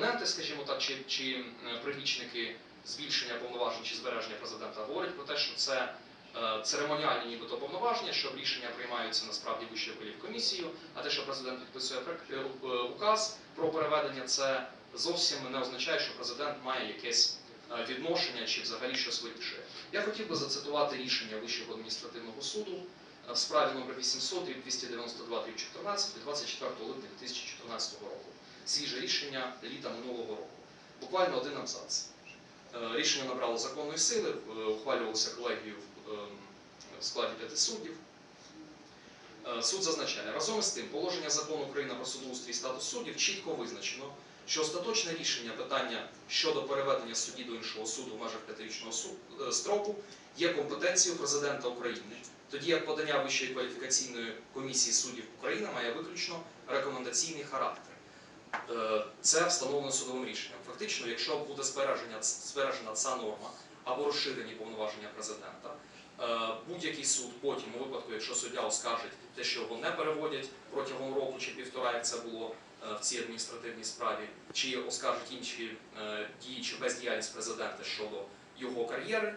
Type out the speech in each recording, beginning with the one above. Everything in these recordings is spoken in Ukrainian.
опоненти, скажімо так, чи, чи прибічники збільшення повноважень чи збереження президента говорять про те, що це е, церемоніальні нібито повноваження, що рішення приймаються насправді вищою кваліфкомісією, а те, що президент підписує е, е, указ про переведення, це зовсім не означає, що президент має якесь відношення чи взагалі щось вирішує. Я хотів би зацитувати рішення Вищого адміністративного суду в справі номер 800 292 14 від 24 липня 2014 року. Свіже рішення літа минулого року. Буквально один абзац. Е, Рішення набрало законної сили, е, ухвалювалося колегією в, ем, складі п'яти суддів. Е, Суд зазначає, разом із тим, положення закону України про судоустрій статус суддів чітко визначено, що остаточне рішення питання щодо переведення судді до іншого суду в межах п'ятирічного е, строку є компетенцією президента України, тоді як подання Вищої кваліфікаційної комісії суддів України має виключно рекомендаційний характер. Е, Це встановлено судовим рішенням. Фактично, якщо буде збережена, ця норма або розширені повноваження президента, е, будь-який суд потім, у випадку, якщо суддя оскаржить те, що його не переводять протягом року чи півтора, як це було е, в цій адміністративній справі, чи оскаржить інші дії чи бездіяльність президента щодо його кар'єри,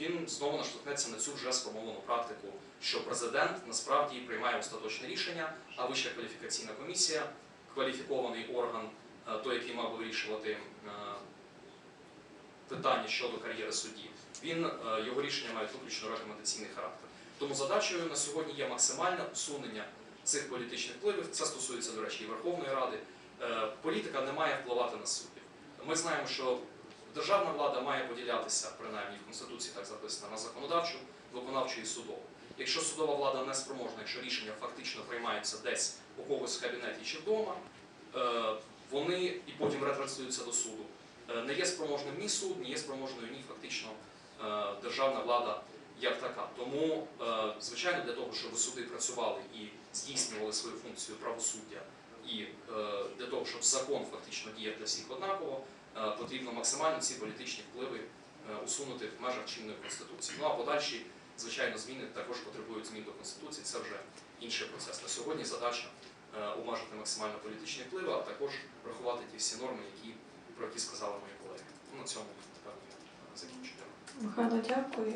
він знову наштовхнеться на цю вже сформовану практику, що президент насправді приймає остаточне рішення, а вища кваліфікаційна комісія кваліфікований орган, е, той, який мав вирішувати е, питання щодо кар'єри судді, він е, його рішення мають виключно рекомендаційний характер. Тому задачею на сьогодні є максимальне усунення цих політичних впливів. Це стосується, до речі, і Верховної Ради. Політика не має впливати на суддів. Ми знаємо, що державна влада має поділятися, принаймні в Конституції так записано, на законодавчу, виконавчу і судову. Якщо судова влада не спроможна, якщо рішення фактично приймаються десь у когось в кабінеті чи вдома, е, вони і потім ретранслюються до суду. Е, Не є спроможним ні суд, ні є спроможною ні фактично е, державна влада як така. Тому, звичайно, для того, щоб суди працювали і здійснювали свою функцію правосуддя, і для того, щоб закон фактично діяв для всіх однаково, потрібно максимально ці політичні впливи усунути в межах чинної конституції. Ну а подальші, звичайно, зміни також потребують змін до конституції. Це вже інший процес. На сьогодні задача е, умажити максимально політичні впливи, а також врахувати ті всі норми, які про які сказали мої колеги. Ну, на цьому напевно, закінчу. Михайло, дякую.